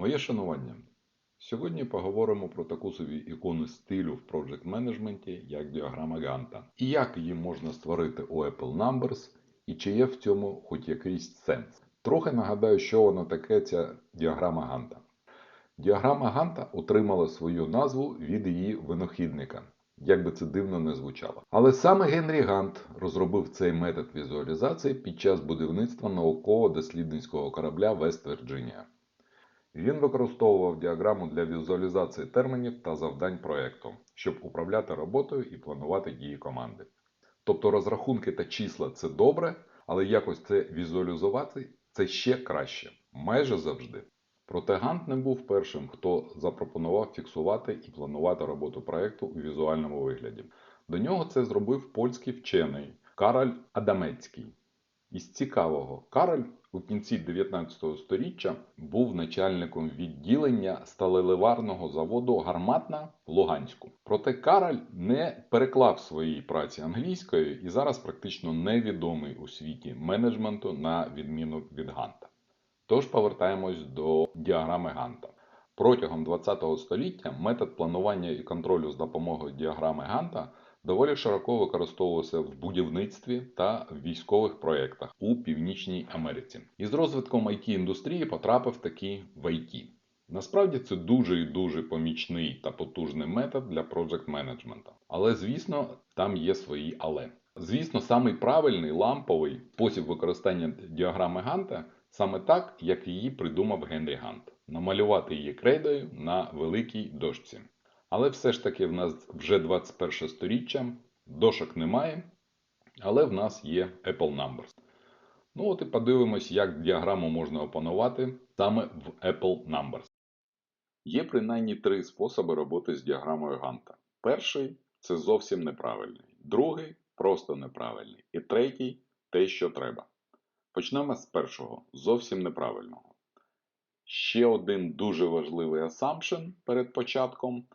Моє шанування. Сьогодні поговоримо про таку собі ікону стилю в Project менеджменті, як діаграма Ганта, і як її можна створити у Apple Numbers, і чи є в цьому хоч якийсь сенс. Трохи нагадаю, що воно таке ця діаграма Ганта. Діаграма Ганта отримала свою назву від її винахідника, як би це дивно не звучало. Але саме Генрі Гант розробив цей метод візуалізації під час будівництва науково-дослідницького корабля Вест Вірджинія. Він використовував діаграму для візуалізації термінів та завдань проєкту, щоб управляти роботою і планувати дії команди. Тобто розрахунки та числа це добре, але якось це візуалізувати це ще краще, майже завжди. Проте Гант не був першим, хто запропонував фіксувати і планувати роботу проєкту у візуальному вигляді. До нього це зробив польський вчений Кароль Адамецький. Із цікавого, Кароль у кінці 19 століття був начальником відділення сталеливарного заводу Гарматна в Луганську. Проте Кароль не переклав своїй праці англійською і зараз практично невідомий у світі менеджменту на відміну від Ганта. Тож повертаємось до діаграми Ганта. Протягом 20 століття метод планування і контролю з допомогою діаграми Ганта доволі широко використовувався в будівництві та військових проєктах у Північній Америці. І з розвитком it індустрії потрапив таки в IT. Насправді це дуже і дуже помічний та потужний метод для project менеджменту. Але, звісно, там є свої але. Звісно, самий правильний ламповий спосіб використання діаграми Ганта саме так, як її придумав Генрі Гант намалювати її крейдою на великій дошці. Але все ж таки в нас вже 21 сторіччя, дошок немає, але в нас є Apple Numbers. Ну от і подивимось, як діаграму можна опанувати саме в Apple Numbers. Є принаймні три способи роботи з діаграмою Ганта. Перший це зовсім неправильний, другий просто неправильний, і третій те, що треба. Почнемо з першого, зовсім неправильного. Ще один дуже важливий assumption перед початком.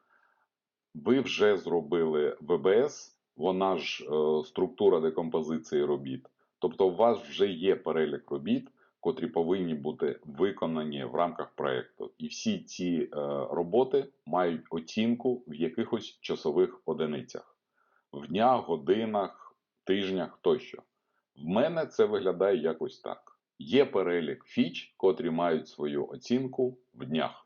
Ви вже зробили ВБС, вона ж е, структура декомпозиції робіт. Тобто, у вас вже є перелік робіт, котрі повинні бути виконані в рамках проєкту. І всі ці е, роботи мають оцінку в якихось часових одиницях: в днях, годинах, тижнях тощо. В мене це виглядає якось так. Є перелік фіч, котрі мають свою оцінку в днях.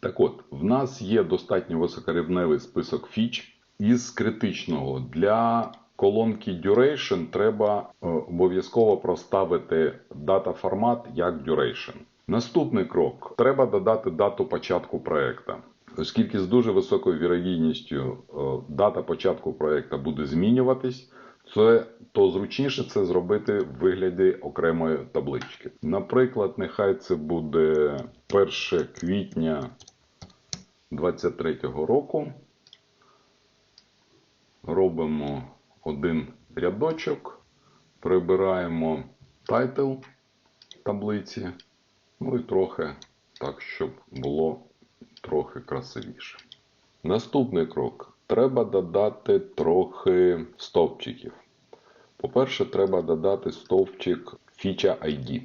Так от, в нас є достатньо високорівневий список фіч із критичного. Для колонки Duration треба е, обов'язково проставити дата формат як Duration. Наступний крок: треба додати дату початку проекту. Оскільки з дуже високою вірогідністю е, дата початку проекту буде змінюватись, це, то зручніше це зробити в вигляді окремої таблички. Наприклад, нехай це буде 1 квітня 2023 року. Робимо один рядочок, прибираємо тайтл таблиці, ну і трохи так, щоб було трохи красивіше. Наступний крок. Треба додати трохи стовпчиків. По-перше, треба додати стовпчик Feature ID.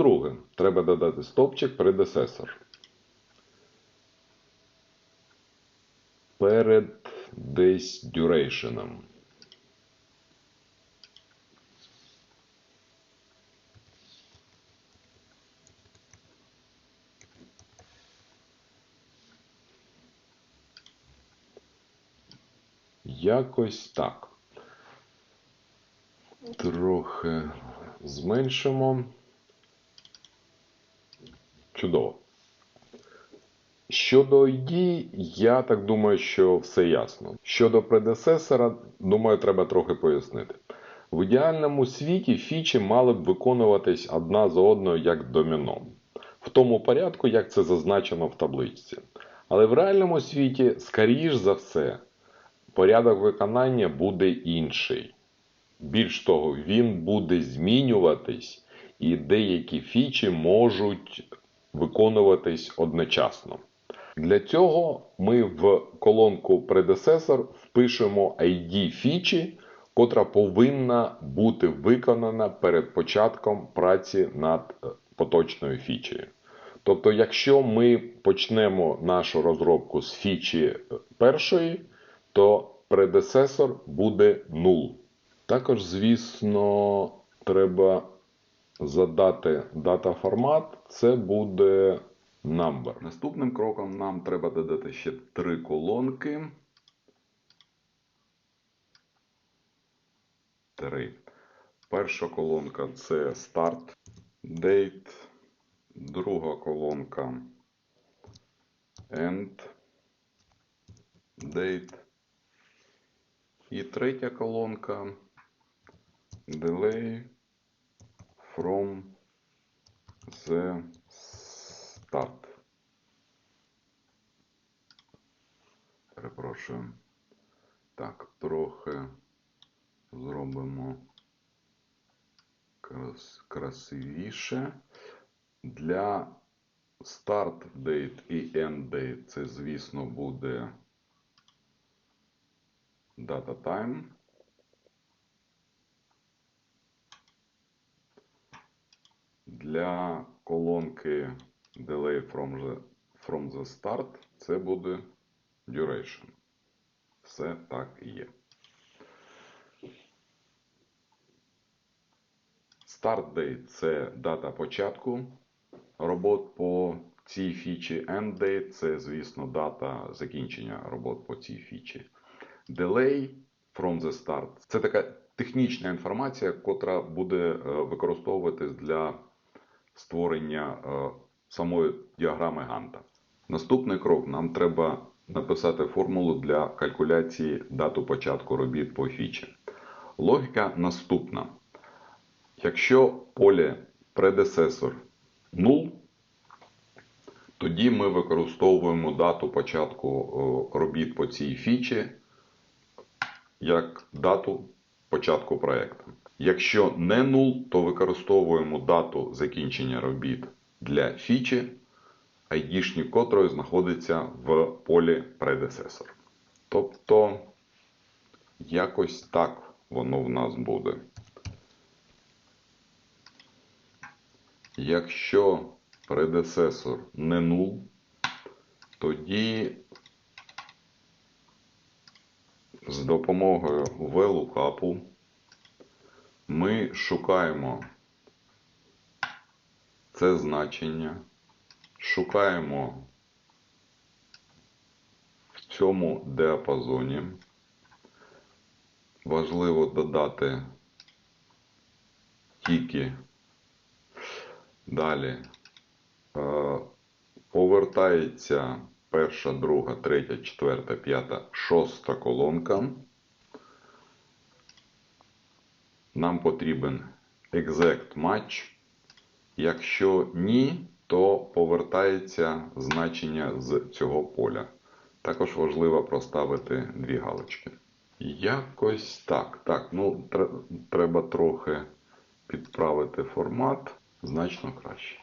По-друге, треба додати стовпчик predecessor. перед десь дюрейшеном. Якось так. Трохи зменшимо. Чудово. Щодо ID, я так думаю, що все ясно. Щодо предесесора, думаю, треба трохи пояснити. В ідеальному світі фічі мали б виконуватись одна за одною як доміно, в тому порядку, як це зазначено в табличці. Але в реальному світі, скоріш за все, порядок виконання буде інший. Більш того, він буде змінюватись, і деякі фічі можуть виконуватись одночасно. Для цього ми в колонку Predecessor впишемо ID фічі, котра повинна бути виконана перед початком праці над е, поточною фічею. Тобто, якщо ми почнемо нашу розробку з фічі е, першої, то предесесор буде 0. Також, звісно, треба задати дата формат, це буде number. Наступним кроком нам треба додати ще три колонки. Три. Перша колонка це start date, друга колонка end date. І третя колонка delay from the start. Перепрошую. Так, трохи зробимо крас- красивіше. Для start date і end date це, звісно, буде data time. Для колонки delay from the, from the start це буде duration. Все так і є. Start date це дата початку робот по цій фічі. End date це, звісно, дата закінчення робот по цій фічі. Delay from the start це така технічна інформація, котра буде е, використовуватись для створення е, самої діаграми Ганта. Наступний крок нам треба написати формулу для калькуляції дату початку робіт по фічі. Логіка наступна. Якщо поле предесесор 0, тоді ми використовуємо дату початку е, робіт по цій фічі як дату початку проєкту. Якщо не 0, то використовуємо дату закінчення робіт для фічі, айдішні котрої знаходиться в полі predecessor. Тобто, якось так воно в нас буде. Якщо предесесор не 0, тоді з допомогою VLOOKUP ми шукаємо це значення, шукаємо в цьому діапазоні. Важливо додати тільки далі. Е, Повертається перша, друга, третя, четверта, п'ята, шоста колонка. Нам потрібен exact match. Якщо ні, то повертається значення з цього поля. Також важливо проставити дві галочки. Якось так. Так, ну треба трохи підправити формат значно краще.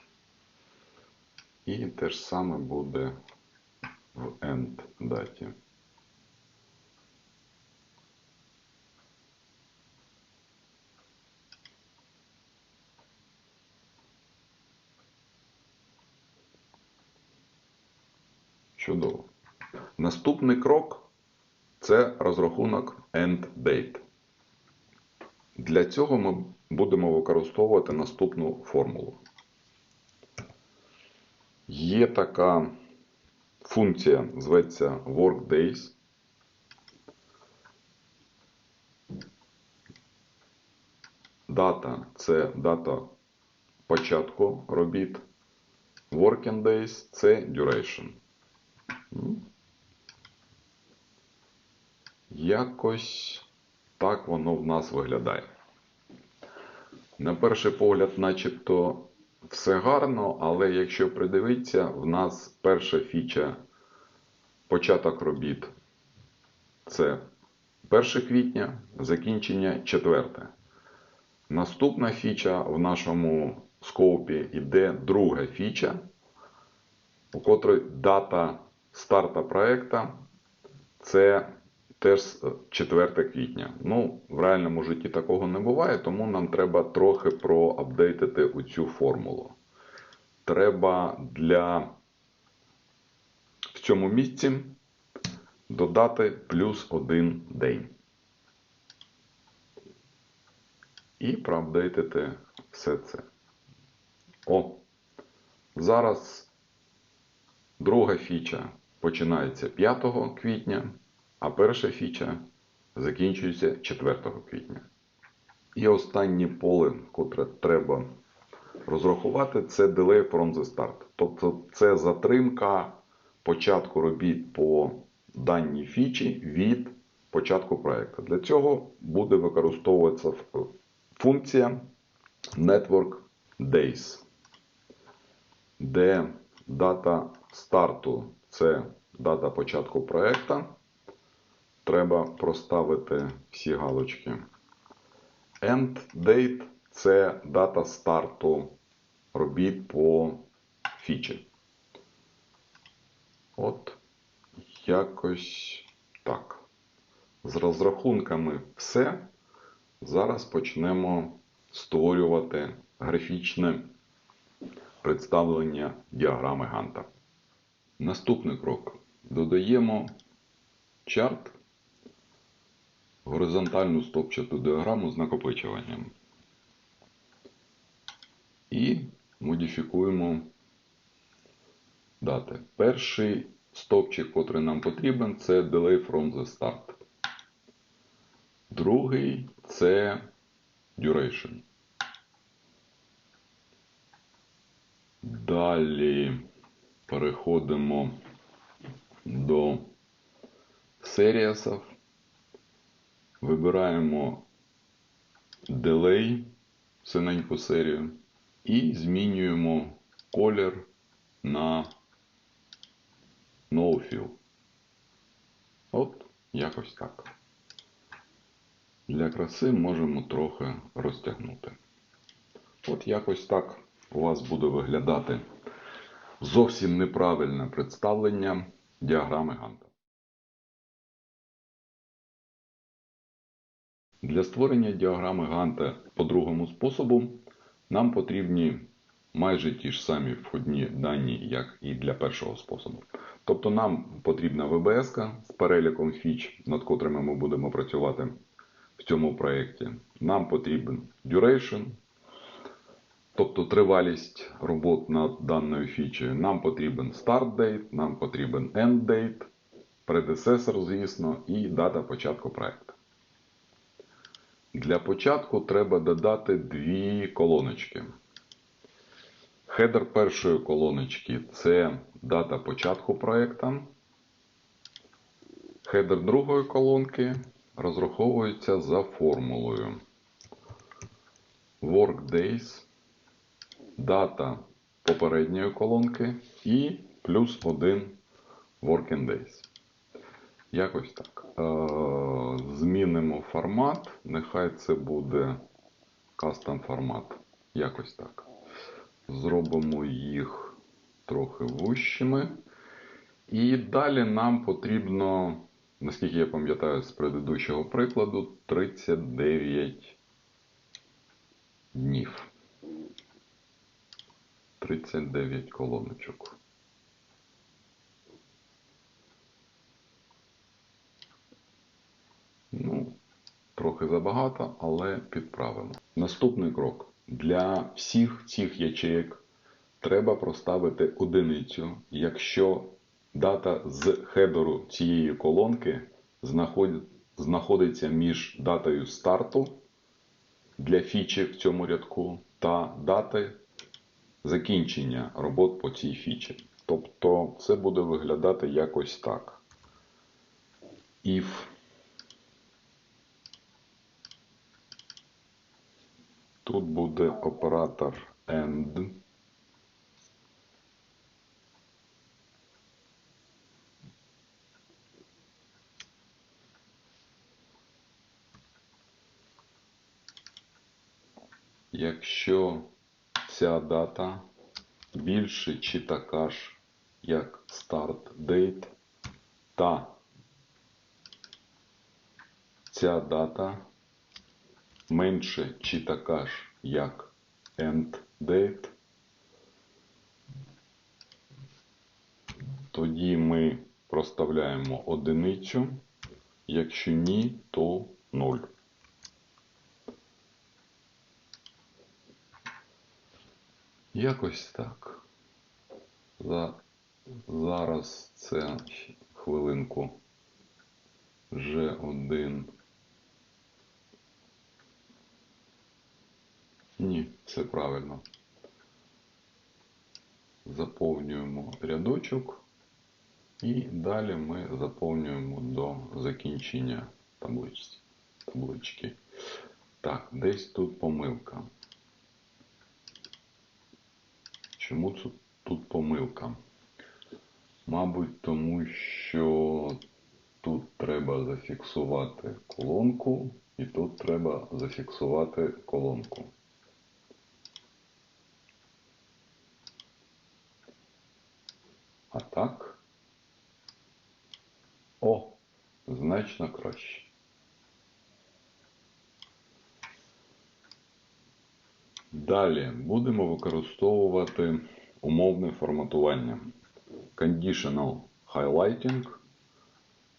І те ж саме буде в end даті. Чудово. Наступний крок це розрахунок end date. Для цього ми будемо використовувати наступну формулу. Є така функція, зветься workdays. Дата це дата початку робіт. Working days це duration. Якось так воно в нас виглядає. На перший погляд, начебто, все гарно, але якщо придивитися, в нас перша фіча початок робіт це 1 квітня, закінчення 4. Наступна фіча в нашому скопі йде друга фіча, у котрій дата старта проекта це теж 4 квітня. Ну, в реальному житті такого не буває, тому нам треба трохи проапдейтити оцю формулу. Треба для в цьому місці додати плюс один день. І проапдейтити все це. О, зараз друга фіча починається 5 квітня, а перша фіча закінчується 4 квітня. І останнє поле, котре треба розрахувати, це delay from the start. Тобто це затримка початку робіт по даній фічі від початку проєкту. Для цього буде використовуватися функція Network Days, де дата старту це дата початку проєкту. Треба проставити всі галочки. End date це дата старту робіт по фічі. От якось так. З розрахунками все. Зараз почнемо створювати графічне представлення діаграми Ганта. Наступний крок. Додаємо чарт, горизонтальну стопчату діаграму з накопичуванням. І модифікуємо дати. Перший стопчик, котрий нам потрібен, це delay from the start. Другий це duration. Далі переходимо до серіасів. Вибираємо delay, синеньку серію, і змінюємо колір на No Fill. От, якось так. Для краси можемо трохи розтягнути. От якось так у вас буде виглядати зовсім неправильне представлення діаграми Ганта. Для створення діаграми Ганта по другому способу нам потрібні майже ті ж самі входні дані, як і для першого способу. Тобто нам потрібна ВБС з переліком фіч, над котрими ми будемо працювати в цьому проєкті. Нам потрібен duration, тобто тривалість робот над даною фічею. Нам потрібен start date, нам потрібен end date, предесесор, звісно, і дата початку проєкту. Для початку треба додати дві колоночки. Хедер першої колоночки це дата початку проєкту. Хедер другої колонки розраховується за формулою. Workdays, дата попередньої колонки і плюс один Working Days. Якось так. Змінимо формат. Нехай це буде кастом формат. Якось так. Зробимо їх трохи вущими. І далі нам потрібно, наскільки я пам'ятаю з предыдущого прикладу, 39 днів. 39 колоночок. Ну, трохи забагато, але підправимо. Наступний крок. Для всіх цих ячеїк треба проставити одиницю, якщо дата з хедеру цієї колонки знаходиться між датою старту для фічі в цьому рядку та дати закінчення робот по цій фічі. Тобто це буде виглядати якось так. If Тут буде оператор AND. Якщо ця дата більше чи така ж, як start date, та. Ця дата менше чи така ж, як end date, тоді ми проставляємо одиницю, якщо ні, то 0. Якось так. За... Зараз це хвилинку. Вже один. Ні, все правильно. Заповнюємо рядочок і далі ми заповнюємо до закінчення таблички. Так, десь тут помилка. Чому тут, тут помилка? Мабуть, тому що тут треба зафіксувати колонку, і тут треба зафіксувати колонку. А так. О, значно краще. Далі будемо використовувати умовне форматування. Conditional highlighting,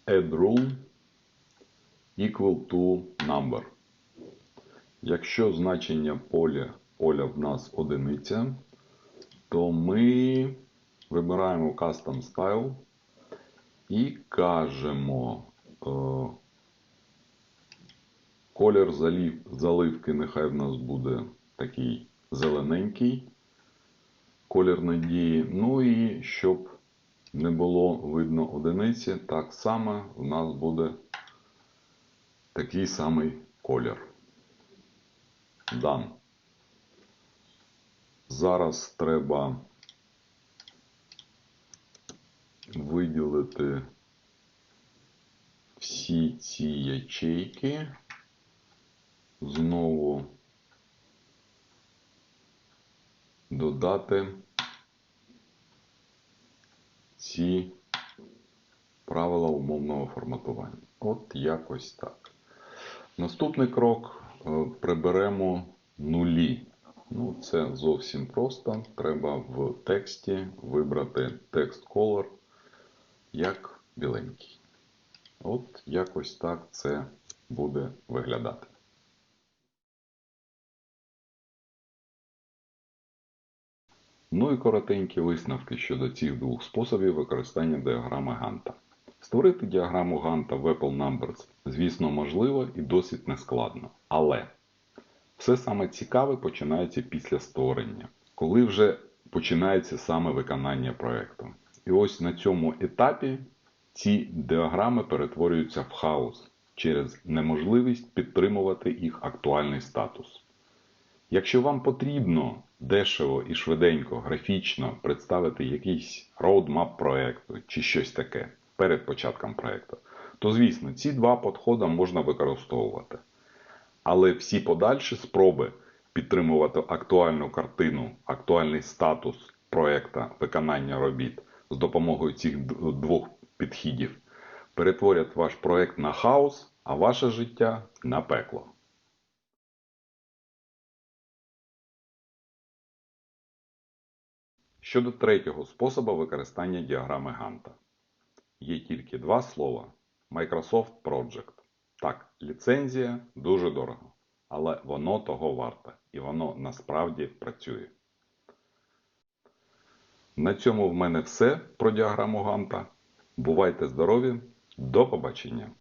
add rule, equal to number. Якщо значення поля, поля в нас одиниця, то ми вибираємо Custom Style і кажемо е, колір заливки нехай в нас буде такий зелененький колір надії. Ну і щоб не було видно одиниці, так само в нас буде такий самий колір. Дан. Зараз треба виділити всі ці ячейки. Знову додати ці правила умовного форматування. От якось так. Наступний крок е, приберемо нулі. Ну, це зовсім просто. Треба в тексті вибрати текст color як біленький. От якось так це буде виглядати. Ну і коротенькі висновки щодо цих двох способів використання діаграми Ганта. Створити діаграму Ганта в Apple Numbers, звісно, можливо і досить нескладно. Але все саме цікаве починається після створення, коли вже починається саме виконання проєкту. І ось на цьому етапі ці діаграми перетворюються в хаос через неможливість підтримувати їх актуальний статус. Якщо вам потрібно дешево і швиденько графічно представити якийсь роудмап проєкту чи щось таке перед початком проєкту, то звісно ці два підходи можна використовувати. Але всі подальші спроби підтримувати актуальну картину, актуальний статус проєкта виконання робіт з допомогою цих двох підходів перетворять ваш проєкт на хаос, а ваше життя на пекло. Щодо третього способу використання діаграми Ганта. Є тільки два слова Microsoft Project. Так, ліцензія дуже дорого, але воно того варте і воно насправді працює. На цьому в мене все про діаграму Ганта. Бувайте здорові, до побачення!